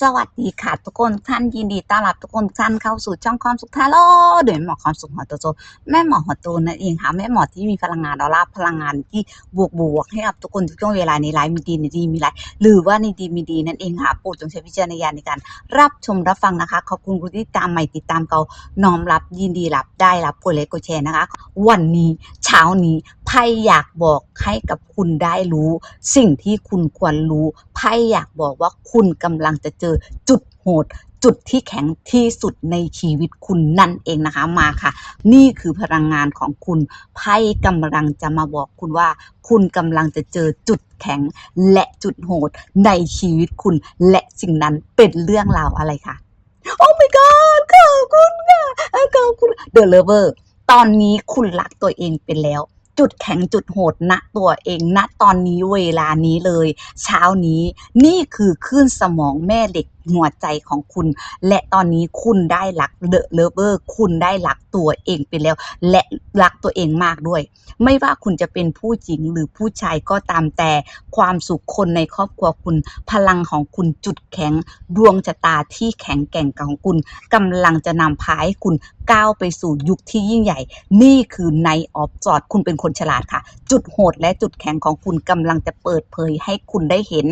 สวัสดีค่ะทุกคนท่านยินดีต้อนรับทุกคนท่านเข้าสู่ช่องความสุขทาโลโดยหมอความสุขหอตัวโจแม่หมอหัวโตนั่นเองค่ะแม่หมอที่มีพลังงานดอลลาร์พลังงานที่บวกบวกให้กับทุกคนทุกช่วงเวลาในไลฟ์มีดีในดีมีไลฟ์หรือว่าในดีมีดีนั่นเองค่ะโปรดจงใช้วิจารณญาณในการ รับชมรับฟังนะคะ ขอบคุณคุณที่ตามใหม่ติดตามเกาน้อมรับยินดีรับได้รับกดไลค์กดแชร์นะคะ วันนี้เช้านี้ ไพ่อยากบอกให้กับคุณได้รู้ สิ่งที่คุณควรรู้ไพ่อยากบอกว่าคุณกำลังจะเจอจุดโหดจุดที่แข็งที่สุดในชีวิตคุณนั่นเองนะคะมาค่ะ นี่คือพลังงานของคุณไพ่กำลังจะมาบอกคุณว่า คุณกำลังจะเจอจุดแข็งและจุดโหดในชีวิตคุณ และสิ่งนั้นเป็นเรื่องราวอะไรคะโอ้ my god ขอบคุณค่ะขอบคุณ The Lover ตอนนี้คุณรักตัวเองเป็นแล้ว จุดแข็งจุดโหดณตัวเองณตอนนี้เวลานี้เลย เช้านี้นี่คือคลื่นสมองแม่เหล็กหัวใจของคุณ และตอนนี้คุณได้รักเดอะเลเวอร์คุณได้รักตัวเองไปแล้ว และรักตัวเองมากด้วย ไม่ว่าคุณจะเป็นผู้หญิงหรือผู้ชายก็ตามแต่ความสุขคนในครอบครัวคุณ พลังของคุณจุดแข็งดวงชะตาที่แข็งแกร่งของคุณกำลังจะนำพาให้คุณก้าวไปสู่ยุคที่ยิ่งใหญ่ นี่คือในออฟจอดคุณเป็นคนฉลาดค่ะ จุดโหดและจุดแข็งของคุณกำลังจะเปิดเผยให้คุณได้เห็น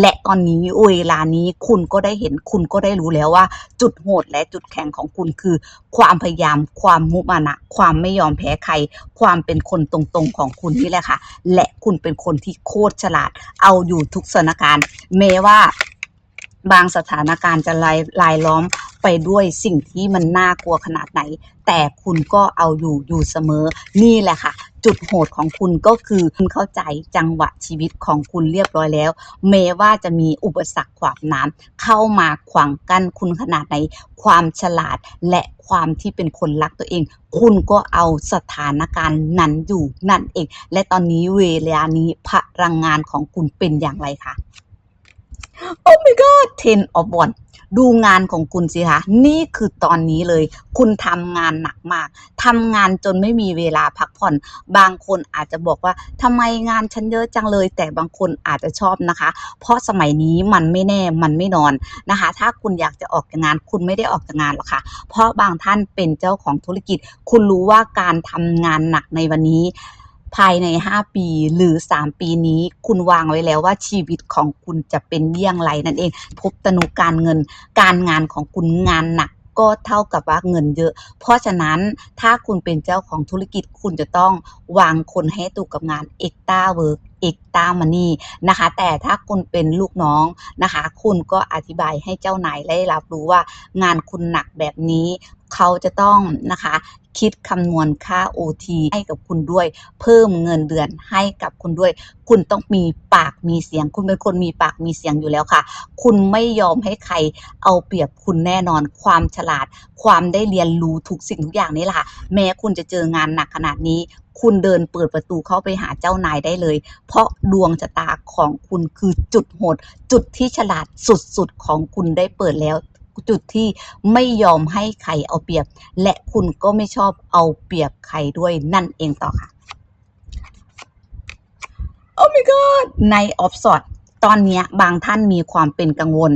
และตอนนี้เวลานี้คุณก็ได้เห็นคุณก็ได้รู้แล้วว่า จุดโหดและจุดแข็งของคุณคือ ความพยายาม ความมุมานะ ความไม่ยอมแพ้ใคร ความเป็นคนตรงๆของคุณนี่แหละค่ะ และคุณเป็นคนที่โคตรฉลาด เอาอยู่ทุกสถานการณ์แม้ว่าบางสถานการณ์จะลายลายล้อมไปด้วยสิ่งที่มันน่ากลัวขนาดไหน แต่คุณก็เอาอยู่อยู่เสมอนี่แหละค่ะ จุดโหดของคุณก็คือคุณเข้าใจจังหวะชีวิตของคุณเรียบร้อยแล้ว แม้ว่าจะมีอุปสรรคขวางน้ำเข้ามาขวางกั้นคุณขนาดไหนความฉลาดและความที่เป็นคนรักตัวเอง คุณก็เอาสถานการณ์นั้นอยู่นั่นเอง และตอนนี้เวลานี้พลังงานของคุณเป็นอย่างไรคะโอ้ my god ten of w a n d ดูงานของคุณสิคะนี่คือตอนนี้เลย คุณทำงานหนักมากทำงานจนไม่มีเวลาพักผ่อน บางคนอาจจะบอกว่าทำไมงานฉันเยอะจังเลย แต่บางคนอาจจะชอบนะคะ เพราะสมัยนี้มันไม่แน่มันไม่นอนนะคะ ถ้าคุณอยากจะออกจากงาน คุณไม่ได้ออกจากงานหรอกค่ะ เพราะบางท่านเป็นเจ้าของธุรกิจ คุณรู้ว่าการทำงานหนักในวันนี้ ภายใน 5 ปีหรือ 3 ปีนี้ คุณวางไว้แล้วว่าชีวิตของคุณจะเป็นเยี่ยงไรนั่นเอง พบตนุการเงินการงานของคุณงานหนักก็เท่ากับว่าเงินเยอะ เพราะฉะนั้นถ้าคุณเป็นเจ้าของธุรกิจคุณจะต้องวางคนให้ถูกกับงาน e x t r a work e x t r a money นะคะ แต่ถ้าคุณเป็นลูกน้องนะคะ คุณก็อธิบายให้เจ้านายได้รับรู้ว่างานคุณหนักแบบนี้เขาจะต้องนะคะคิดคำนวณค่า OT ให้กับคุณด้วย เพิ่มเงินเดือนให้กับคุณด้วย คุณต้องมีปากมีเสียง คุณเป็นคนมีปากมีเสียงอยู่แล้วค่ะ คุณไม่ยอมให้ใครเอาเปรียบคุณแน่นอน ความฉลาด ความได้เรียนรู้ทุกสิ่งทุกอย่างนี่แหละค่ะ แม้คุณจะเจองานหนักขนาดนี้คุณเดินเปิดประตูเข้าไปหาเจ้านายได้เลย เพราะดวงชะตาของคุณคือจุดโหด จุดที่ฉลาดสุดๆของคุณได้เปิดแล้ว จุดที่ไม่ยอมให้ใครเอาเปรียบ และคุณก็ไม่ชอบเอาเปรียบใครด้วยนั่นเองต่อค่ะ โอ้ my god ในออฟสอดตอนนี้บางท่านมีความเป็นกังวล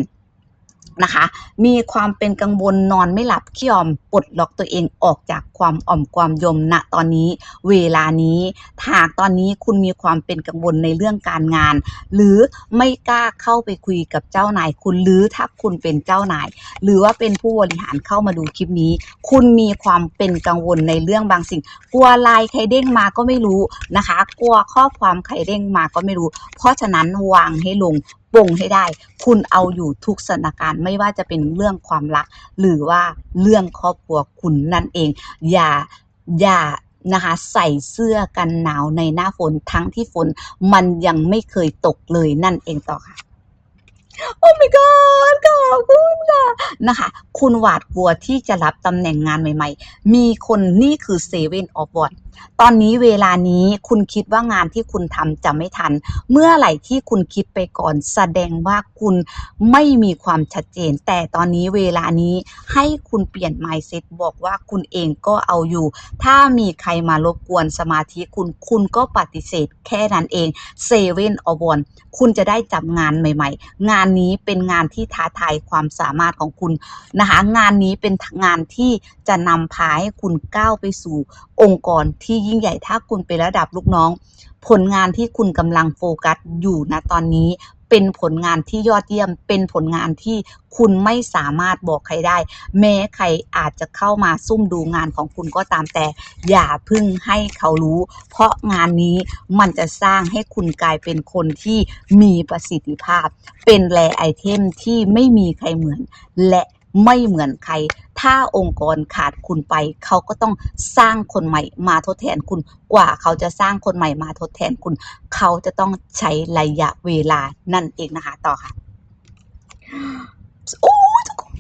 นะคะ มีความเป็นกังวลนอนไม่หลับขี้ยอมปลดล็อกตัวเองออกจากความอ่อมความยมณตอนนี้ เวลานี้หากตอนนี้คุณมีความเป็นกังวลในเรื่องการงาน หรือไม่กล้าเข้าไปคุยกับเจ้านายคุณหรือถ้าคุณเป็นเจ้านาย หรือว่าเป็นผู้บริหารเข้ามาดูคลิปนี้ คุณมีความเป็นกังวลในเรื่องบางสิ่ง กลัวไลน์ใครเด้งมาก็ไม่รู้นะคะ กลัวข้อความใครเด้งมาก็ไม่รู้ เพราะฉะนั้นวางให้ลง ปงให้ได้ คุณเอาอยู่ทุกสถานการณ์ไม่ว่าจะเป็นเรื่องความรัก หรือว่าเรื่องครอบครัวคุณนั่นเอง อย่าอย่านะคะใส่เสื้อกันหนาวในหน้าฝนทั้งที่ฝนมันยังไม่เคยตกเลยนั่นเองต่อค่ะ โอ้ my god ขอบคุณค่ะ นะคะ คุณหวาดกลัวที่จะรับตำแหน่งงานใหม่ๆ มีคนนี่คือเซเว่นออฟวอร์ตอนนี้เวลานี้คุณคิดว่างานที่คุณทำจะไม่ทัน เมื่อไหร่ที่คุณคิดไปก่อน แสดงว่าคุณไม่มีความชัดเจน แต่ตอนนี้เวลานี้ให้คุณเปลี่ยน mindset บอกว่าคุณเองก็เอาอยู่ ถ้ามีใครมารบกวนสมาธิคุณ คุณก็ปฏิเสธแค่นั้นเองเซเว่นอวอนคุณจะได้จับงานใหม่ ๆ งานนี้เป็นงานที่ท้าทายความสามารถของคุณนะคะงานนี้เป็นงานที่จะนำพาให้คุณก้าวไปสู่องค์กรที่ยิ่งใหญ่ถ้าคุณเป็นระดับลูกน้อง ผลงานที่คุณกำลังโฟกัสอยู่นะตอนนี้ เป็นผลงานที่ยอดเยี่ยม เป็นผลงานที่คุณไม่สามารถบอกใครได้ แม้ใครอาจจะเข้ามาซุ่มดูงานของคุณก็ตามแต่ อย่าพึ่งให้เขารู้ เพราะงานนี้มันจะสร้างให้คุณกลายเป็นคนที่มีประสิทธิภาพ เป็นแรไอเทมที่ไม่มีใครเหมือน และ ไม่เหมือนใคร ถ้าองค์กรขาดคุณไป เขาก็ต้องสร้างคนใหม่มาทดแทนคุณ กว่าเขาจะสร้างคนใหม่มาทดแทนคุณ เขาจะต้องใช้ระยะเวลานั่นเองนะคะ ต่อค่ะ โอ้ทุกคน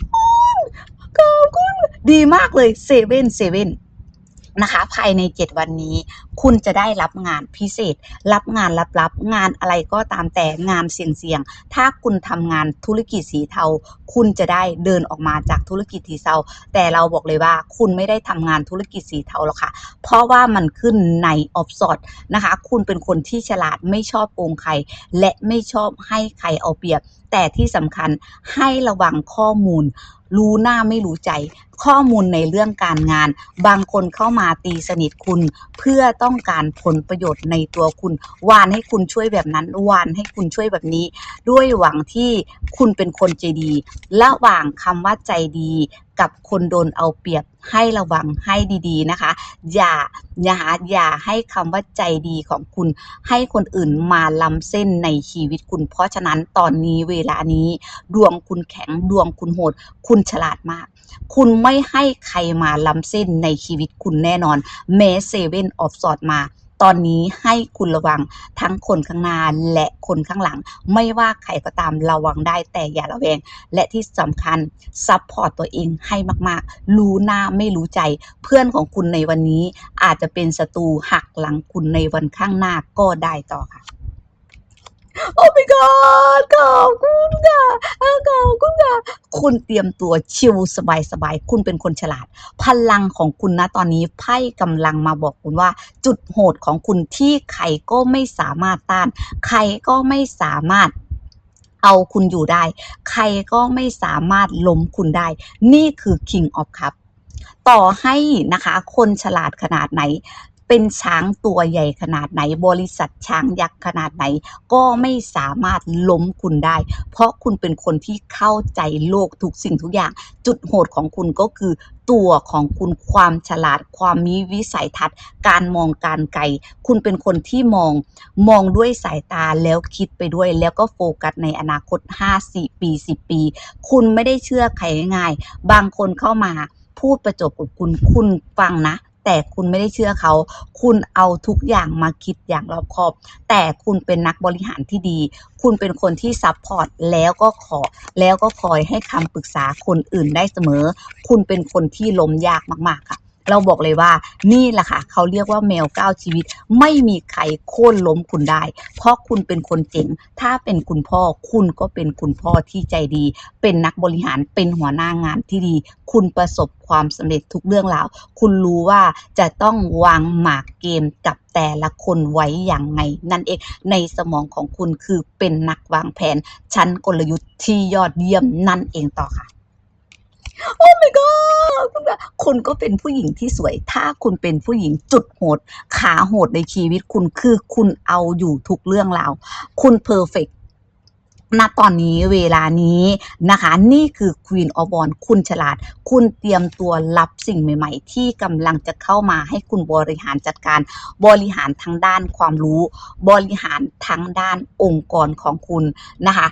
ขอบคุณ ดีมากเลยเซเว่นเซเว่น นะคะ ภายใน 7 วันนี้ คุณจะได้รับงานพิเศษ รับงานลับๆ งานอะไรก็ตามแต่งานเสี่ยงๆ ถ้าคุณทำงานธุรกิจสีเทา คุณจะได้เดินออกมาจากธุรกิจสีเทา แต่เราบอกเลยว่าคุณไม่ได้ทำงานธุรกิจสีเทาหรอกค่ะ เพราะว่ามันขึ้นในออฟสอดนะคะ คุณเป็นคนที่ฉลาดไม่ชอบโกงใคร และไม่ชอบให้ใครเอาเปรียบ แต่ที่สำคัญให้ระวังข้อมูล รู้หน้าไม่รู้ใจ ข้อมูลในเรื่องการงาน บางคนเข้ามาตีสนิทคุณ เพื่อต้องการผลประโยชน์ในตัวคุณ วานให้คุณช่วยแบบนั้น วานให้คุณช่วยแบบนี้ ด้วยหวังที่คุณเป็นคนใจดี ระหว่างคำว่าใจดี กับคนโดนเอาเปรียบให้ระวังให้ดีๆนะคะ อย่าอย่าอย่าให้คำว่าใจดีของคุณ ให้คนอื่นมาล้ำเส้นในชีวิตคุณ เพราะฉะนั้นตอนนี้เวลานี้ดวงคุณแข็งดวงคุณโหด คุณฉลาดมาก คุณไม่ให้ใครมาล้ำเส้นในชีวิตคุณแน่นอนแม้เซเว่นออฟสอดมา ตอนนี้ให้คุณระวังทั้งคนข้างหน้าและคนข้างหลัง ไม่ว่าใครก็ตามระวังได้แต่อย่าระแวง และที่สำคัญซัพพอร์ตตัวเองให้มากๆ รู้หน้าไม่รู้ใจ เพื่อนของคุณในวันนี้อาจจะเป็นศัตรูหักหลังคุณในวันข้างหน้าก็ได้ต่อค่ะ โอ้ my god ขอบคุณค่ะอ่าขอบคุณ คุณเตรียมตัวชิลสบายๆคุณเป็นคนฉลาด พลังของคุณนะตอนนี้ไพ่กำลังมาบอกคุณว่า จุดโหดของคุณที่ใครก็ไม่สามารถต้าน ใครก็ไม่สามารถเอาคุณอยู่ได้ ใครก็ไม่สามารถล้มคุณได้ นี่คือ King of Cup ต่อให้นะคะ คนฉลาดขนาดไหน เป็นช้างตัวใหญ่ขนาดไหน บริษัทช้างยักษ์ขนาดไหน ก็ไม่สามารถล้มคุณได้ เพราะคุณเป็นคนที่เข้าใจโลกทุกสิ่งทุกอย่าง จุดโหดของคุณก็คือตัวของคุณความฉลาด ความมีวิสัยทัศน์ การมองการไกล คุณเป็นคนที่มองมองด้วยสายตาแล้วคิดไปด้วยแล้วก็โฟกัสในอนาคต 5-4 ปี 10 ปี คุณไม่ได้เชื่อใครง่ายๆบางคนเข้ามาพูดประจบกับคุณคุณฟังนะ แต่คุณไม่ได้เชื่อเขา คุณเอาทุกอย่างมาคิดอย่างรอบคอบ แต่คุณเป็นนักบริหารที่ดี คุณเป็นคนที่ซัพพอร์ตแล้วก็ขอ แล้วก็คอยให้คำปรึกษาคนอื่นได้เสมอ คุณเป็นคนที่ล้มยากมาก ๆ ค่ะ เราบอกเลยว่านี่แหละค่ะ เขาเรียกว่าแมวเก้าชีวิต ไม่มีใครโค่นล้มคุณได้ เพราะคุณเป็นคนเจ๋ง ถ้าเป็นคุณพ่อคุณก็เป็นคุณพ่อที่ใจดี เป็นนักบริหารเป็นหัวหน้างานที่ดี คุณประสบความสำเร็จทุกเรื่องราว คุณรู้ว่าจะต้องวางหมากเกมกับแต่ละคนไว้อย่างไง นั่นเองในสมองของคุณคือเป็นนักวางแผนชั้นกลยุทธ์ที่ยอดเยี่ยมนั่นเองต่อค่ะ โอ้ my god คุณแบบคุณก็เป็นผู้หญิงที่สวย ถ้าคุณเป็นผู้หญิงจุดโหด ขาโหดในชีวิตคุณคือคุณเอาอยู่ทุกเรื่องราว คุณเพอร์เฟก ณตอนนี้เวลานี้นะคะ นี่คือ Queen of w a n d คุณฉลาด คุณเตรียมตัวรับสิ่งใหม่ ๆ ที่กำลังจะเข้ามาให้คุณบริหารจัดการ บริหารทั้งด้านความรู้ บริหารทั้งด้านองค์กรของคุณนะคะ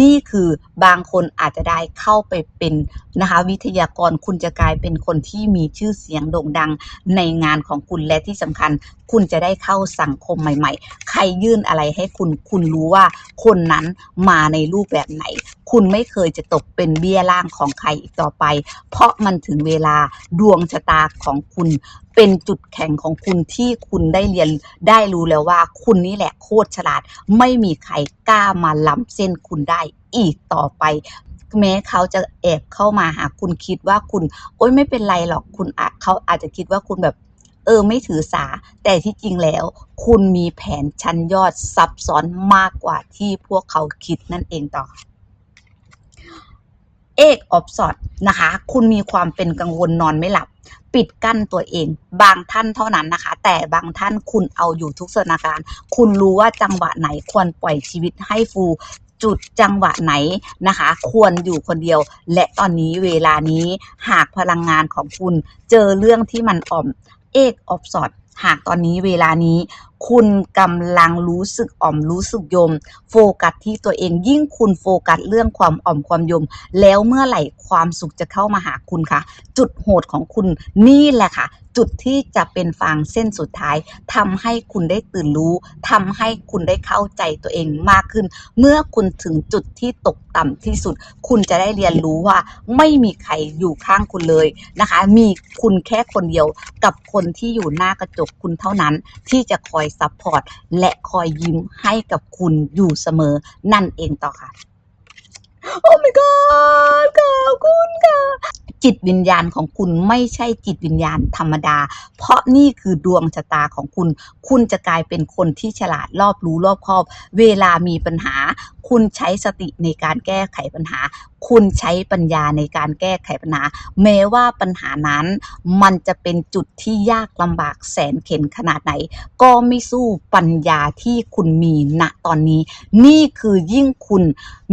นี่คือบางคนอาจจะได้เข้าไปเป็นนะคะวิทยากรคุณจะกลายเป็นคนที่มีชื่อเสียงโด่งดังในงานของคุณและที่สำคัญ คุณจะได้เข้าสังคมใหม่ ๆ ใครยื่นอะไรให้คุณคุณรู้ว่าคนนั้นมาในรูปแบบไหน คุณไม่เคยจะตกเป็นเบี้ยล่างของใครอีกต่อไป เพราะมันถึงเวลาดวงชะตาของคุณ เป็นจุดแข็งของคุณที่คุณได้เรียนได้รู้แล้วว่า คุณนี่แหละโคตรฉลาด ไม่มีใครกล้ามาล้ำเส้นคุณได้อีกต่อไปแม้เขาจะแอบเข้ามาหาคุณคิดว่าคุณ โอ๊ยไม่เป็นไรหรอกคุณเขาอาจจะคิดว่าคุณแบบ เออไม่ถือสา แต่ที่จริงแล้ว คุณมีแผนชั้นยอดซับซ้อนมากกว่าที่พวกเขาคิดนั่นเองต่อเอกออฟสอดนะคะ คุณมีความเป็นกังวลนอนไม่หลับ ปิดกั้นตัวเอง บางท่านเท่านั้นนะคะ แต่บางท่านคุณเอาอยู่ทุกสถานการณ์ คุณรู้ว่าจังหวะไหนควรปล่อยชีวิตให้ฟู จุดจังหวะไหนนะคะ ควรอยู่คนเดียว และตอนนี้เวลานี้หากพลังงานของคุณเจอเรื่องที่มันอ่อม เอกออฟสอดหากตอนนี้เวลานี้ คุณกำลังรู้สึกอ่อมรู้สึกยม โฟกัสที่ตัวเองยิ่งคุณโฟกัสเรื่องความอ่อมความยม แล้วเมื่อไหร่ความสุขจะเข้ามาหาคุณคะจุดโหดของคุณนี่แหละค่ะ จุดที่จะเป็นฟางเส้นสุดท้ายทำให้คุณได้ตื่นรู้ทำให้คุณได้เข้าใจตัวเองมากขึ้น เมื่อคุณถึงจุดที่ตกต่ำที่สุด คุณจะได้เรียนรู้ว่า ไม่มีใครอยู่ข้างคุณเลยนะคะ มีคุณแค่คนเดียวกับคนที่อยู่หน้ากระจกคุณเท่านั้นที่จะคอยซัพพอร์ตและคอยยิ้มให้กับคุณอยู่เสมอนั่นเองต่อค่ะ โอ้ my god ขอบคุณค่ะจิตวิญญาณของคุณไม่ใช่จิตวิญญาณธรรมดา เพราะนี่คือดวงชะตาของคุณ คุณจะกลายเป็นคนที่ฉลาดรอบรู้รอบคอบ เวลามีปัญหา คุณใช้สติในการแก้ไขปัญหาคุณใช้ปัญญาในการแก้ไขปัญหา แม้ว่าปัญหานั้น มันจะเป็นจุดที่ยากลำบากแสนเข็ญขนาดไหน ก็ไม่สู้ปัญญาที่คุณมีณตอนนี้ นี่คือยิ่งคุณ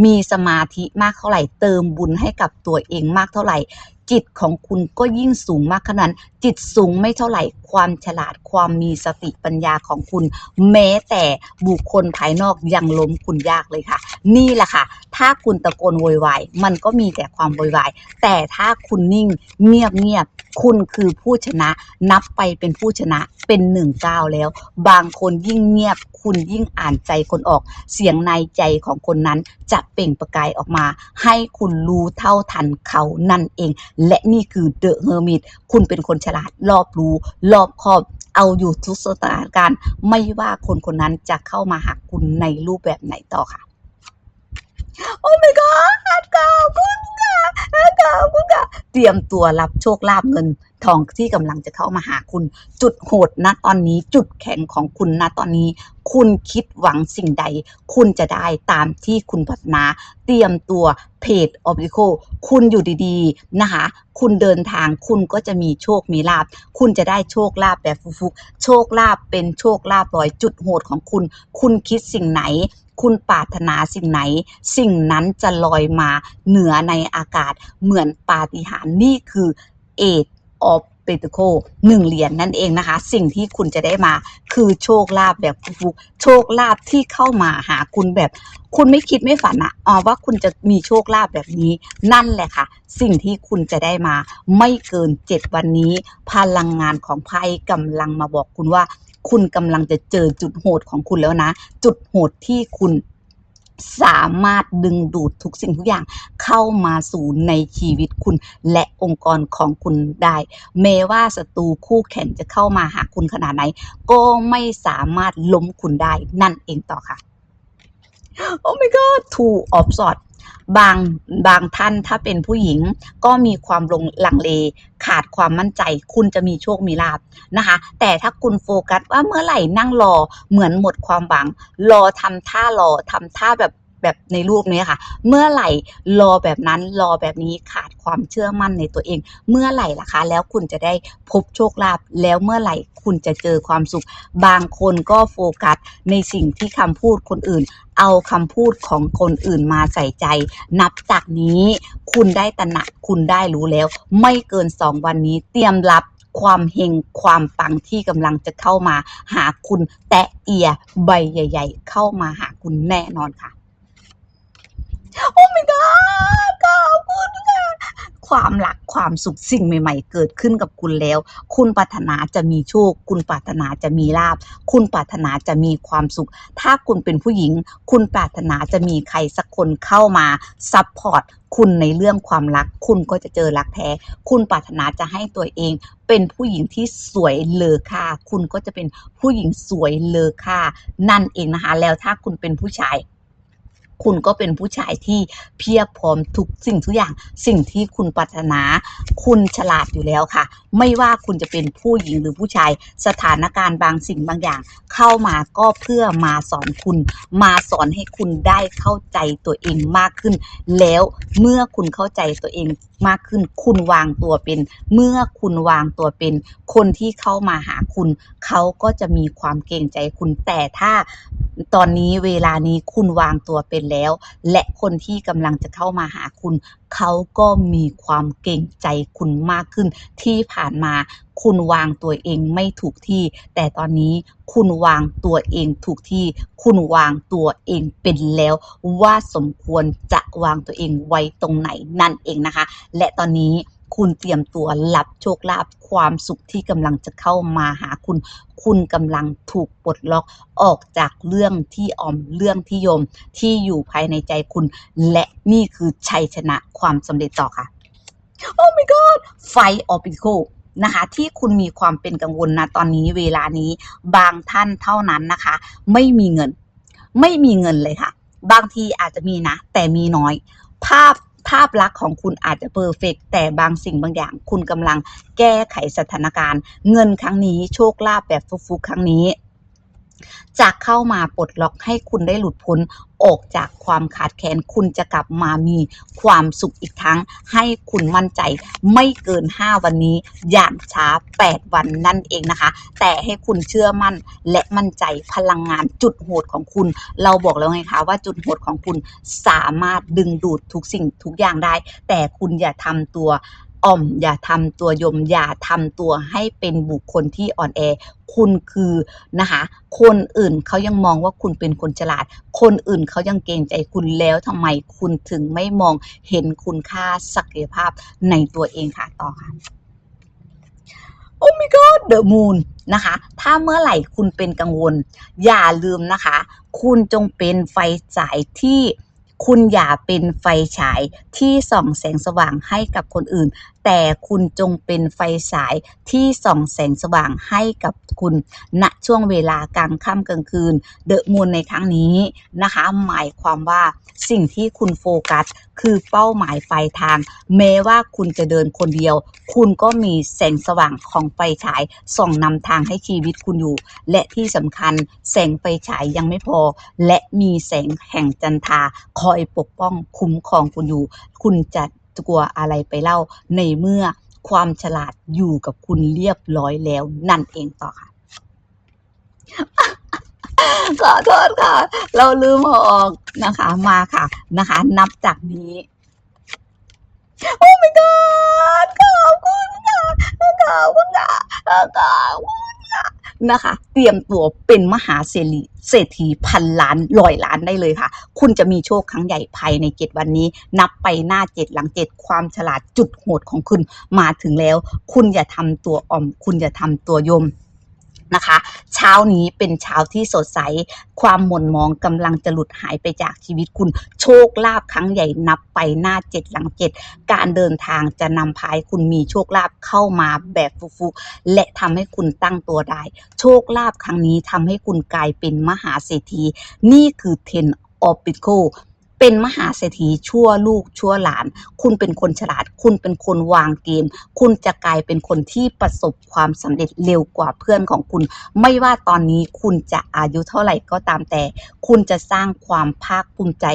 มีสมาธิมากเท่าไหร่ เติมบุญให้กับตัวเองมากเท่าไหร่ จิตของคุณก็ยิ่งสูงมากขนาดนั้นจิตสูงไม่เท่าไหร่ความฉลาดความมีสติปัญญาของคุณ แม้แต่บุคคลภายนอกยังล้มคุณยากเลยค่ะ นี่แหละค่ะ ถ้าคุณตะโกนโวยวายมันก็มีแต่ความโวยวายแต่ถ้าคุณนิ่งเงียบเงียบคุณคือผู้ชนะ นับไปเป็นผู้ชนะเป็นหนึ่งก้าวแล้ว บางคนยิ่งเงียบคุณยิ่งอ่านใจคนออก เสียงในใจของคนนั้นจะเปล่งประกายออกมา ให้คุณรู้เท่าทันเขานั่นเองและนี่คือเดอะเฮอร์มิตคุณเป็นคนฉลาดรอบรู้ รอบคอบเอาอยู่ทุกสถานการณ์ ไม่ว่าคนคนนั้นจะเข้ามาหาคุณในรูปแบบไหนต่อค่ะ โอ้ my god ขอบคุณ ขอบคุณค่ะ เตรียมตัวรับโชคลาภเงินทองที่กำลังจะเข้ามาหาคุณ จุดโหดณตอนนี้จุดแข็งของคุณณตอนนี้ คุณคิดหวังสิ่งใด คุณจะได้ตามที่คุณปรารถนา เตรียมตัวเพจออบิโคคุณอยู่ดีๆนะคะ คุณเดินทางคุณก็จะมีโชคมีลาบ คุณจะได้โชคลาภแบบฟุกๆโชคลาภเป็นโชคลาภลอยจุดโหดของคุณ คุณคิดสิ่งไหน คุณปรารถนาสิ่งไหน สิ่งนั้นจะลอยมาเหนือในอากาศเหมือนปาฏิหาริย์นี่คือเอทออฟเปตโคหนึ่งเหรียญนั่นเองนะคะ สิ่งที่คุณจะได้มาคือโชคลาภแบบฟุกโชคลาภที่เข้ามาหาคุณแบบ คุณไม่คิดไม่ฝันอะอ๋อว่าคุณจะมีโชคลาภแบบนี้ นั่นแหละค่ะ สิ่งที่คุณจะได้มา ไม่เกินเจ็ดวันนี้ พลังงานของไพ่กำลังมาบอกคุณว่า คุณกำลังจะเจอจุดโหดของคุณแล้วนะ จุดโหดที่คุณสามารถดึงดูดทุกสิ่งทุกอย่างเข้ามาสู่ในชีวิตคุณและองค์กรของคุณได้ แม้ว่าศัตรูคู่แข่งจะเข้ามาหาคุณขนาดไหน ก็ไม่สามารถล้มคุณได้นั่นเองต่อค่ะ โอ้ my god two of swords บางบางท่านถ้าเป็นผู้หญิงก็มีความลงลังเลขาดความมั่นใจ คุณจะมีโชคมีลาบนะคะ แต่ถ้าคุณโฟกัสว่าเมื่อไหร่นั่งรอเหมือนหมดความหวัง รอทำท่ารอทำท่าแบบ แบบในรูปนี้ค่ะ เมื่อไหร่รอแบบนั้นรอแบบนี้ขาดความเชื่อมั่นในตัวเอง เมื่อไหร่ล่ะคะ แล้วคุณจะได้พบโชคลาภแล้วเมื่อไหร่คุณจะเจอความสุข บางคนก็โฟกัสในสิ่งที่คำพูดคนอื่น เอาคำพูดของคนอื่นมาใส่ใจ นับจากนี้คุณได้ตระหนักคุณได้รู้แล้ว ไม่เกินสองวันนี้เตรียมรับความเฮงความปังที่กำลังจะเข้ามาหาคุณ แตะเอียใบใหญ่ ๆ เข้ามาหาคุณแน่นอนค่ะ โอ้ my god ขอบคุณค่ะความรักความความสุขสิ่งใหม่ ๆ เกิดขึ้นกับคุณแล้ว คุณปรารถนาจะมีโชค คุณปรารถนาจะมีลาบ คุณปรารถนาจะมีความสุข ถ้าคุณเป็นผู้หญิง คุณปรารถนาจะมีใครสักคนเข้ามาซัพพอร์ตคุณในเรื่องความรัก คุณก็จะเจอรักแท้ คุณปรารถนาจะให้ตัวเอง เป็นผู้หญิงที่สวยเลอค่า คุณก็จะเป็นผู้หญิงสวยเลอค่า นั่นเองนะคะ แล้วถ้าคุณเป็นผู้ชาย คุณก็เป็นผู้ชายที่เพียบพร้อมทุกสิ่งทุกอย่างสิ่งที่คุณปรารถนา คุณฉลาดอยู่แล้วค่ะ ไม่ว่าคุณจะเป็นผู้หญิงหรือผู้ชาย สถานการณ์บางสิ่งบางอย่าง เข้ามาก็เพื่อมาสอนคุณ มาสอนให้คุณได้เข้าใจตัวเองมากขึ้น แล้วเมื่อคุณเข้าใจตัวเองมากขึ้น คุณวางตัวเป็น เมื่อคุณวางตัวเป็น คนที่เข้ามาหาคุณ เขาก็จะมีความเกรงใจคุณแต่ถ้าตอนนี้เวลานี้คุณวางตัวเป็นแล้ว และคนที่กำลังจะเข้ามาหาคุณ เขาก็มีความเก่งใจคุณมากขึ้น ที่ผ่านมาคุณวางตัวเองไม่ถูกที่ แต่ตอนนี้คุณวางตัวเองถูกที่ คุณวางตัวเองเป็นแล้ว ว่าสมควรจะวางตัวเองไว้ตรงไหนนั่นเองนะคะ และตอนนี้ คุณเตรียมตัวรับโชคลาภความสุขที่กำลังจะเข้ามาหาคุณ คุณกำลังถูกปลดล็อกออกจากเรื่องที่ออมเรื่องที่ยมที่อยู่ภายในใจคุณ และนี่คือชัยชนะความสำเร็จต่อค่ะ โอ้ my god ไฟออปิโคนะคะที่คุณมีความเป็นกังวลนะตอนนี้เวลานี้บางท่านเท่านั้นนะคะ ไม่มีเงิน ไม่มีเงินเลยค่ะ บางทีอาจจะมีนะ แต่มีน้อย ภาพ ภาพลักษณ์ของคุณอาจจะเพอร์เฟกแต่บางสิ่งบางอย่าง คุณกำลังแก้ไขสถานการณ์ เงินครั้งนี้โชคลาภแบบฟุกๆครั้งนี้ จะเข้ามาปลดล็อกให้คุณได้หลุดพ้นออกจากความขาดแคลนคุณจะกลับมามีความสุขอีกครั้ง ให้คุณมั่นใจไม่เกิน 5 วันนี้ อย่างช้า 8 วันนั่นเองนะคะ แต่ให้คุณเชื่อมั่นและมั่นใจพลังงานจุดโหดของคุณ เราบอกแล้วไงคะว่าจุดโหดของคุณสามารถดึงดูดทุกสิ่งทุกอย่างได้ แต่คุณอย่าทำตัว อ่อม อย่าทำตัวยม อย่าทำตัวให้เป็นบุคคลที่อ่อนแอ คุณคือนะคะคนอื่นเขายังมองว่าคุณเป็นคนฉลาด คนอื่นเขายังเกรงใจคุณแล้วทำไมคุณถึงไม่มองเห็นคุณค่าศักยภาพในตัวเองค่ะต่อค่ะโอ้ my god the moon นะคะ ถ้าเมื่อไหร่คุณเป็นกังวล อย่าลืมนะคะ คุณจงเป็นไฟฉายที่ คุณอย่าเป็นไฟฉายที่ส่องแสงสว่างให้กับคนอื่น แต่คุณจงเป็นไฟฉายที่ส่องแสงสว่างให้กับคุณณช่วงเวลากลางค่ำกลางคืน เดอะมูนในครั้งนี้นะคะ หมายความว่าสิ่งที่คุณโฟกัส คือเป้าหมายปลายทาง แม้ว่าคุณจะเดินคนเดียว คุณก็มีแสงสว่างของไฟฉายส่องนำทางให้ชีวิตคุณอยู่ และที่สำคัญแสงไฟฉายยังไม่พอ และมีแสงแห่งจันทาคอยปกป้องคุ้มครองคุณอยู่ คุณจะ กลัวอะไรไปเล่าในเมื่อความฉลาดอยู่กับคุณเรียบร้อยแล้วนั่นเองต่อค่ะ ขอโทษค่ะ เราลืมออกนะคะ มาค่ะนะคะ นับจากนี้ โอ้ my god ขอบคุณค่ะขอบคุณค่ะขอบคุณ นะคะ เตรียมตัวเป็นมหาเศรษฐีเศรษฐีพันล้านลอยล้านได้เลยค่ะ คุณจะมีโชคครั้งใหญ่ภายในเจ็ดวันนี้ นับไปหน้าเจ็ดหลังเจ็ดความฉลาดจุดโหดของคุณมาถึงแล้ว คุณอย่าทำตัวอ่อม คุณอย่าทำตัวยมนะคะ เช้านี้เป็นเช้าที่สดใส ความหม่นมองกำลังจะหลุดหายไปจากชีวิตคุณ โชคลาภครั้งใหญ่นับไปหน้าเจ็ดหลังเจ็ดการเดินทางจะนำพายคุณมีโชคลาภเข้ามาแบบฟุกๆและทำให้คุณตั้งตัวได้ โชคลาภครั้งนี้ทำให้คุณกลายเป็นมหาเศรษฐี นี่คือเทนออปิโค เป็นมหาเศรษฐีชั่วลูกชั่วหลาน คุณเป็นคนฉลาด คุณเป็นคนวางเกม คุณจะกลายเป็นคนที่ประสบความสำเร็จเร็วกว่าเพื่อนของคุณ ไม่ว่าตอนนี้คุณจะอายุเท่าไหร่ก็ตามแต่ คุณจะสร้างความภาคภูมิใจ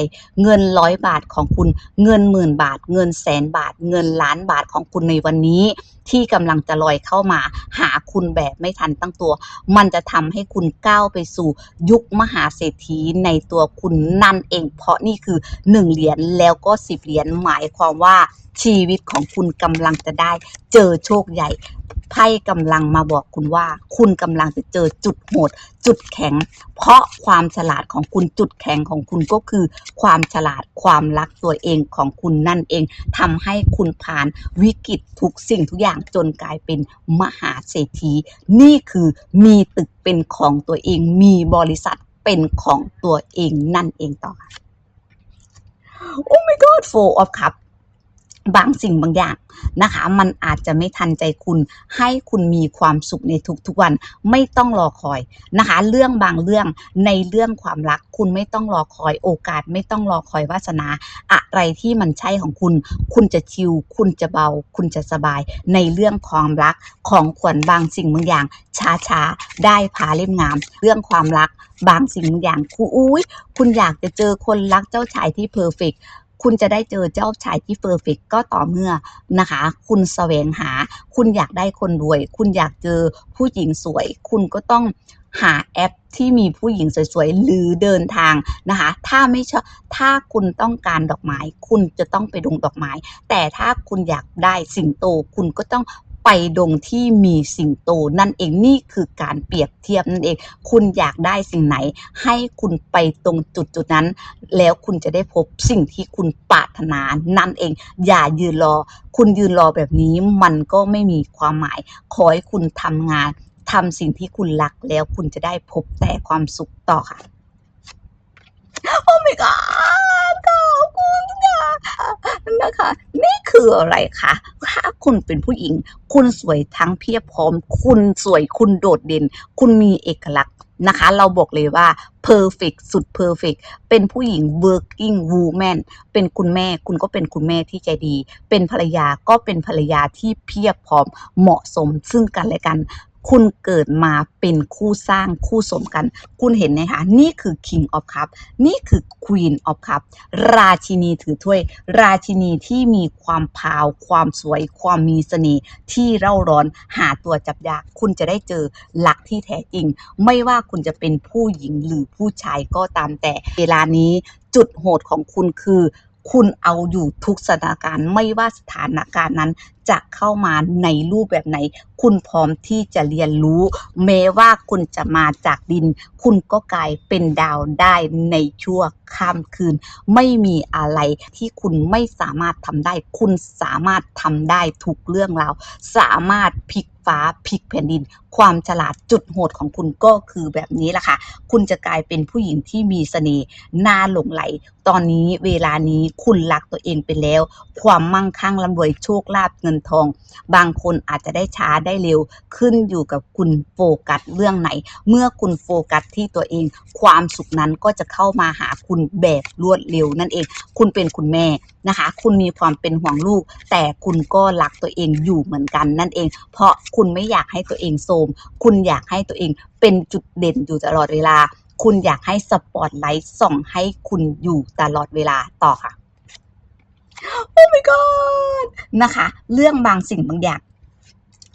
เงินร้อยบาทของคุณ เงินหมื่นบาท เงินแสนบาท เงินล้านบาทของคุณในวันนี้ ที่กำลังจะลอยเข้ามา หาคุณแบบไม่ทันตั้งตัว มันจะทำให้คุณก้าวไปสู่ยุคมหาเศรษฐีในตัวคุณนั่นเอง เพราะนี่คือ 1 เหรียญแล้วก็ 10 เหรียญหมายความว่า ชีวิตของคุณกำลังจะได้ เจอโชคใหญ่ไพ่กำลังมาบอกคุณว่า คุณกำลังจะเจอจุดโหด จุดแข็ง เพราะความฉลาดของคุณจุดแข็งของคุณก็คือ ความฉลาดความรักตัวเองของคุณนั่นเองทำให้คุณผ่านวิกฤตทุกสิ่งทุกอย่างจนกลายเป็นมหาเศรษฐี นี่คือมีตึกเป็นของตัวเอง มีบริษัทเป็นของตัวเองนั่นเองต่อค่ะโอ้ my god four of cup บางสิ่งบางอย่างนะคะ มันอาจจะไม่ทันใจคุณ ให้คุณมีความสุขในทุกๆวัน ไม่ต้องรอคอยนะคะ เรื่องบางเรื่องในเรื่องความรัก คุณไม่ต้องรอคอยโอกาส ไม่ต้องรอคอยวาสนา อะไรที่มันใช่ของคุณ คุณจะชิลคุณจะเบา คุณจะสบาย ในเรื่องความรักของขวัญบางสิ่งบางอย่าง ช้าๆ ได้พาเล่มงาม เรื่องความรักบางสิ่งบางอย่างคุณอุ้ยคุณอยากจะเจอคนรักเจ้าชายที่เพอร์เฟก คุณจะได้เจอเจ้าชายที่เฟอร์เฟกก็ต่อเมื่อนะคะ คุณแสวงหา คุณอยากได้คนรวย คุณอยากเจอผู้หญิงสวย คุณก็ต้องหาแอปที่มีผู้หญิงสวยๆ หรือเดินทางนะคะ ถ้าไม่ชอบถ้าคุณต้องการดอกไม้ คุณจะต้องไปดงดอกไม้ แต่ถ้าคุณอยากได้สิงโต คุณก็ต้อง ไปดงที่มีสิงโตนั่นเองนี่คือการเปรียบเทียบนั่นเอง คุณอยากได้สิ่งไหน ให้คุณไปตรงจุดจุดนั้น แล้วคุณจะได้พบสิ่งที่คุณปรารถนานั่นเอง อย่ายืนรอ คุณยืนรอแบบนี้มันก็ไม่มีความหมาย ขอให้คุณทำงานทำสิ่งที่คุณรักแล้วคุณจะได้พบแต่ความสุขต่อค่ะ โอ้ my god ขอบคุณค่ะ นะคะ นี่คืออะไรคะถ้าคุณเป็นผู้หญิง คุณสวยทั้งเพียบพร้อม คุณสวยคุณโดดเด่น คุณมีเอกลักษณ์นะคะ เราบอกเลยว่า perfect สุด perfect เป็นผู้หญิง working woman เป็นคุณแม่ คุณก็เป็นคุณแม่ที่ใจดี เป็นภรรยาก็เป็นภรรยาที่เพียบพร้อมเหมาะสมซึ่งกันและกัน คุณเกิดมาเป็นคู่สร้างคู่สมกัน คุณเห็นไหมคะ นี่คือ King of Cup นี่คือ Queen of Cup ราชินีถือถ้วย ราชินีที่มีความพาว ความสวย ความมีเสน่ห์ที่เร่าร้อนหาตัวจับยาก คุณจะได้เจอหลักที่แท้จริง ไม่ว่าคุณจะเป็นผู้หญิงหรือผู้ชายก็ตามแต่ เวลานี้จุดโหดของคุณคือคุณเอาอยู่ทุกสถานการณ์ไม่ว่าสถานการณ์นั้น จะเข้ามาในรูปแบบไหน คุณพร้อมที่จะเรียนรู้ แม้ว่าคุณจะมาจากดิน คุณก็กลายเป็นดาวได้ในชั่วข้ามคืน ไม่มีอะไรที่คุณไม่สามารถทำได้ คุณสามารถทำได้ทุกเรื่องราวสามารถพลิกฟ้าพลิกแผ่นดิน ความฉลาดจุดโหดของคุณก็คือแบบนี้แหละค่ะ คุณจะกลายเป็นผู้หญิงที่มีเสน่ห์น่าหลงไหล ตอนนี้เวลานี้คุณรักตัวเองไปแล้ว ความมั่งคั่งร่ำรวยโชคลาภเงินทอง บางคนอาจจะได้ช้าได้เร็ว ขึ้นอยู่กับคุณโฟกัสเรื่องไหน เมื่อคุณโฟกัสที่ตัวเอง ความสุขนั้นก็จะเข้ามาหาคุณแบบรวดเร็วนั่นเอง คุณเป็นคุณแม่นะคะ คุณมีความเป็นห่วงลูก แต่คุณก็รักตัวเองอยู่เหมือนกันนั่นเอง เพราะคุณไม่อยากให้ตัวเองโทรมคุณอยากให้ตัวเองเป็นจุดเด่นอยู่ตลอดเวลา คุณอยากให้สปอตไลท์ส่องให้คุณอยู่ตลอดเวลาต่อค่ะ โอ้ my god นะคะ เรื่องบางสิ่งบางอย่าง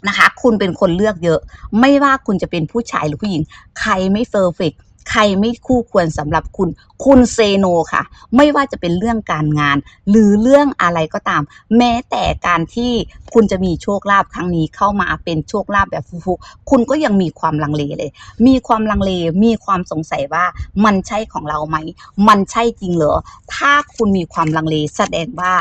นะคะ คุณเป็นคนเลือกเยอะ ไม่ว่าคุณจะเป็นผู้ชายหรือผู้หญิง ใครไม่เฟอร์เฟก ใครไม่คู่ควรสำหรับคุณ คุณเซโนค่ะ ไม่ว่าจะเป็นเรื่องการงาน หรือเรื่องอะไรก็ตาม แม้แต่การที่คุณจะมีโชคลาภครั้งนี้เข้ามาเป็นโชคลาภแบบฟุกๆคุณก็ยังมีความลังเลเลย มีความลังเล มีความสงสัยว่ามันใช่ของเราไหม มันใช่จริงเหรอ ถ้าคุณมีความลังเลแสดงว่า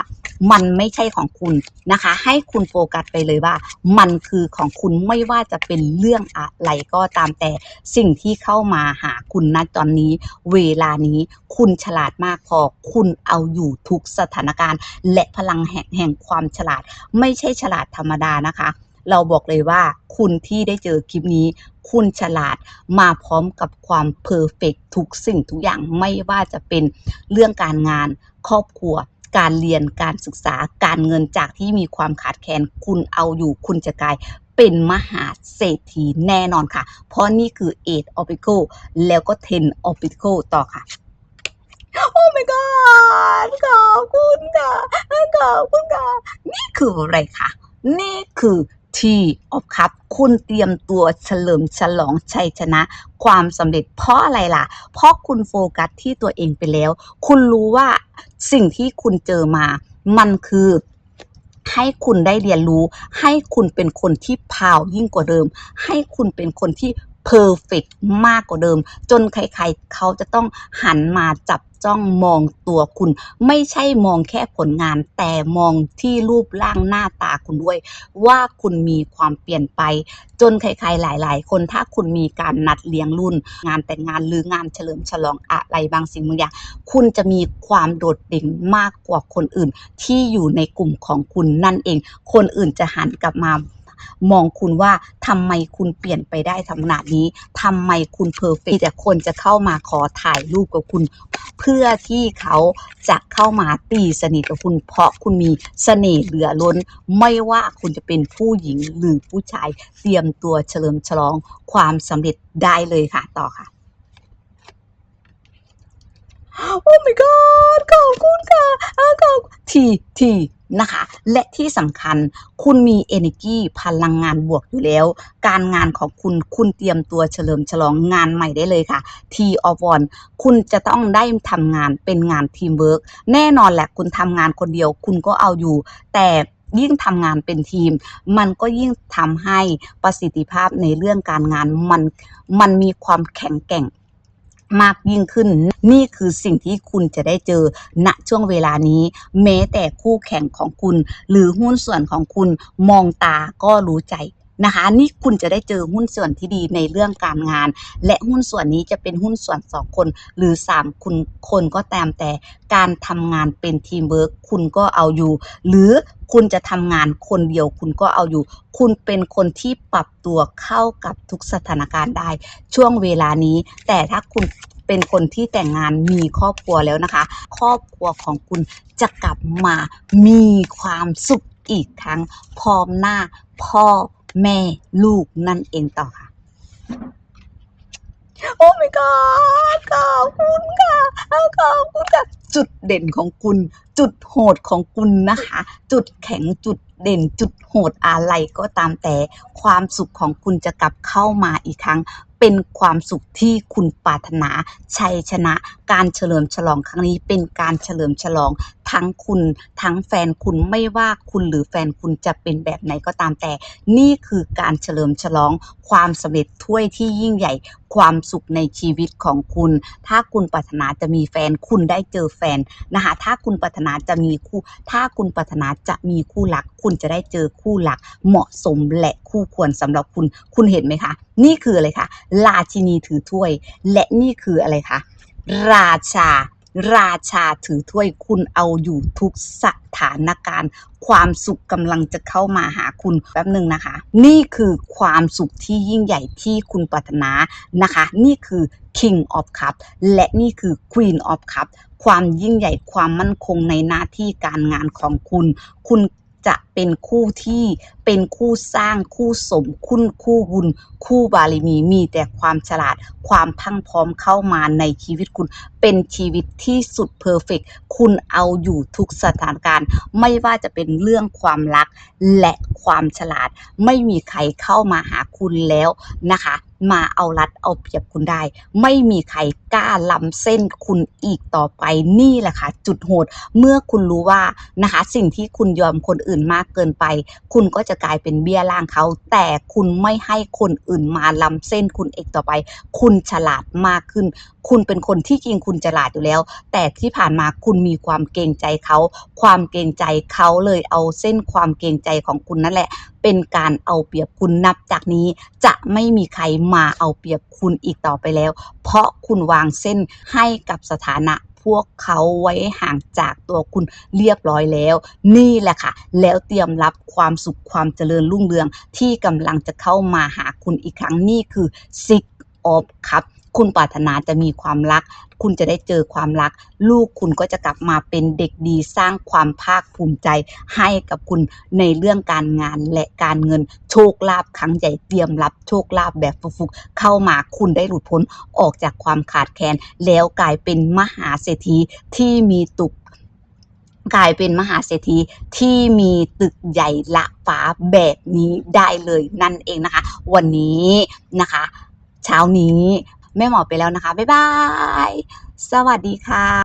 มันไม่ใช่ของคุณนะคะ ให้คุณโฟกัสไปเลยว่า มันคือของคุณไม่ว่าจะเป็นเรื่องอะไรก็ตามแต่สิ่งที่เข้ามาหาคุณณตอนนี้ เวลานี้คุณฉลาดมากพอ คุณเอาอยู่ทุกสถานการณ์ และพลังแห่งแห่งความฉลาด ไม่ใช่ฉลาดธรรมดานะคะ เราบอกเลยว่าคุณที่ได้เจอคลิปนี้ คุณฉลาดมาพร้อมกับความเพอร์เฟกทุกสิ่งทุกอย่างไม่ว่าจะเป็นเรื่องการงานครอบครัวการเรียนการศึกษาการเงินจากที่มีความขาดแคลนคุณเอาอยู่คุณจะกลาย เป็นมหาเศรษฐีแน่นอนค่ะ เพราะนี่คือ8 Opical แล้วก็10 Opical ต่อค่ะ โอ้ my god ขอบคุณค่ะ ขอบคุณค่ะ นี่คืออะไรคะ นี่คือ T of Cup คุณเตรียมตัวเฉลิมฉลองชัยชนะ ความสำเร็จเพราะอะไรล่ะ เพราะคุณโฟกัสที่ตัวเองไปแล้ว คุณรู้ว่าสิ่งที่คุณเจอมา มันคือ ให้คุณได้เรียนรู้ ให้คุณเป็นคนที่พาวยิ่งกว่าเดิม ให้คุณเป็นคนที่เพอร์เฟกมากกว่าเดิม จนใครๆเขาจะต้องหันมาจับ จ้องมองตัวคุณ ไม่ใช่มองแค่ผลงาน แต่มองที่รูปร่างหน้าตาคุณด้วย ว่าคุณมีความเปลี่ยนไป จนใครๆหลาย ๆ คนถ้าคุณมีการนัดเลี้ยงรุ่น งานแต่งงานหรืองานเฉลิมฉลองอะไรบางสิ่งบางอย่างคุณจะมีความโดดเด่นมากกว่าคนอื่น ที่อยู่ในกลุ่มของคุณนั่นเอง คนอื่นจะหันกลับมา มองคุณว่าทำไมคุณเปลี่ยนไปได้ขนาดนี้ทำไมคุณเพอร์เฟกแต่คนจะเข้ามาขอถ่ายรูปกับคุณ เพื่อที่เขาจะเข้ามาตีสนิทกับคุณ เพราะคุณมีเสน่ห์เหลือล้น ไม่ว่าคุณจะเป็นผู้หญิงหรือผู้ชาย เตรียมตัวเฉลิมฉลองความสำเร็จได้เลยค่ะต่อค่ะโอ้ my god ขอบคุณค่ะขอบทีที นะคะ และที่สำคัญคุณมี energy พลังงานบวกอยู่แล้ว การงานของคุณคุณเตรียมตัวเฉลิมฉลองงานใหม่ได้เลยค่ะ T of One คุณจะต้องได้ทำงานเป็นงานทีมเวิร์กแน่นอนแหละคุณทำงานคนเดียว คุณก็เอาอยู่ แต่ยิ่งทำงานเป็นทีม มันก็ยิ่งทำให้ประสิทธิภาพในเรื่องการงานมันมันมีความแข็งแกร่ง มากยิ่งขึ้น นี่คือสิ่งที่คุณจะได้เจอณช่วงเวลานี้ แม้แต่คู่แข่งของคุณ หรือหุ้นส่วนของคุณมองตาก็รู้ใจ นะคะนี่คุณจะได้เจอหุ้นส่วนที่ดีในเรื่องการงาน และหุ้นส่วนนี้จะเป็นหุ้นส่วนสองคน หรือสามคุณคนก็ตามแต่การทำงานเป็นทีมเวิร์คคุณก็เอาอยู่ หรือคุณจะทำงานคนเดียวคุณก็เอาอยู่ คุณเป็นคนที่ปรับตัวเข้ากับทุกสถานการณ์ได้ ช่วงเวลานี้ แต่ถ้าคุณเป็นคนที่แต่งงานมีครอบครัวแล้วนะคะ ครอบครัวของคุณจะกลับมามีความสุขอีกครั้งพร้อมหน้าพ่อ แม่ลูกนั่นเองต่อค่ะ โอ้ my god ขอบคุณค่ะขอบคุณค่ะ จุดเด่นของคุณ จุดโหดของคุณนะคะ จุดแข็งจุดเด่นจุดโหดอะไรก็ตามแต่ความสุขของคุณจะกลับเข้ามาอีกครั้ง เป็นความสุขที่คุณปรารถนาชัยชนะ การเฉลิมฉลองครั้งนี้เป็นการเฉลิมฉลอง ทั้งคุณทั้งแฟนคุณไม่ว่าคุณหรือแฟนคุณจะเป็นแบบไหนก็ตามแต่ นี่คือการเฉลิมฉลองความสำเร็จถ้วยที่ยิ่งใหญ่ความสุขในชีวิตของคุณ ถ้าคุณปรารถนาจะมีแฟนคุณได้เจอแฟนนะคะถ้าคุณปรารถนาจะมีคู่ ถ้าคุณปรารถนาจะมีคู่รัก คุณจะได้เจอคู่รัก เหมาะสมและคู่ควรสำหรับคุณ คุณเห็นไหมคะ นี่คืออะไรคะ ราชินีถือถ้วย และนี่คืออะไรคะ ราชา ราชาถือถ้วยคุณเอาอยู่ทุกสถานการณ์ ความสุขกำลังจะเข้ามาหาคุณแป๊บหนึ่งนะคะ นี่คือความสุขที่ยิ่งใหญ่ที่คุณปรารถนานะคะ นี่คือ King of Cup และนี่คือ Queen of Cup ความยิ่งใหญ่ความมั่นคงในหน้าที่การงานของคุณ คุณ จะเป็นคู่ที่เป็นคู่สร้างคู่สมคุณคู่บุญ คู่บารมีมีแต่ความฉลาด ความพังพร้อมเข้ามาในชีวิตคุณ เป็นชีวิตที่สุดเพอร์เฟกคุณเอาอยู่ทุกสถานการณ์ ไม่ว่าจะเป็นเรื่องความรักและความฉลาด ไม่มีใครเข้ามาหาคุณแล้วนะคะ มาเอารัดเอาเปรียบคุณได้ ไม่มีใครกล้าล้ำเส้นคุณอีกต่อไปนี่แหละค่ะ จุดโหดเมื่อคุณรู้ว่านะคะ สิ่งที่คุณยอมคนอื่นมากเกินไป คุณก็จะกลายเป็นเบี้ยล่างเขา แต่คุณไม่ให้คนอื่นมาล้ำเส้นคุณอีกต่อไป คุณฉลาดมากขึ้น คุณเป็นคนที่จริงคุณฉลาดอยู่แล้ว แต่ที่ผ่านมาคุณมีความเกรงใจเขา ความเกรงใจเขาเลยเอาเส้นความเกรงใจของคุณนั่นแหละเป็นการเอาเปรียบคุณนับจากนี้ จะไม่มีใครมาเอาเปรียบคุณอีกต่อไปแล้ว เพราะคุณวางเส้นให้กับสถานะพวกเขาไว้ห่างจากตัวคุณเรียบร้อยแล้ว นี่แหละค่ะ แล้วเตรียมรับความสุขความเจริญรุ่งเรืองที่กำลังจะเข้ามาหาคุณอีกครั้งนี่คือ Six of Cup คุณปรารถนาจะมีความรัก คุณจะได้เจอความรัก ลูกคุณก็จะกลับมาเป็นเด็กดีสร้างความภาคภูมิใจ ให้กับคุณในเรื่องการงานและการเงินโชคลาภครั้งใหญ่เตรียมรับโชคลาภแบบฟุกๆเข้ามาคุณได้หลุดพ้นออกจากความขาดแคลนแล้วกลายเป็นมหาเศรษฐีที่มีตุกกลายเป็นมหาเศรษฐีที่มีตึกใหญ่ละฟ้าแบบนี้ได้เลยนั่นเองนะคะ วันนี้นะคะ เช้านี้ แม่หมอไปแล้วนะคะ บ๊ายบาย สวัสดีค่ะ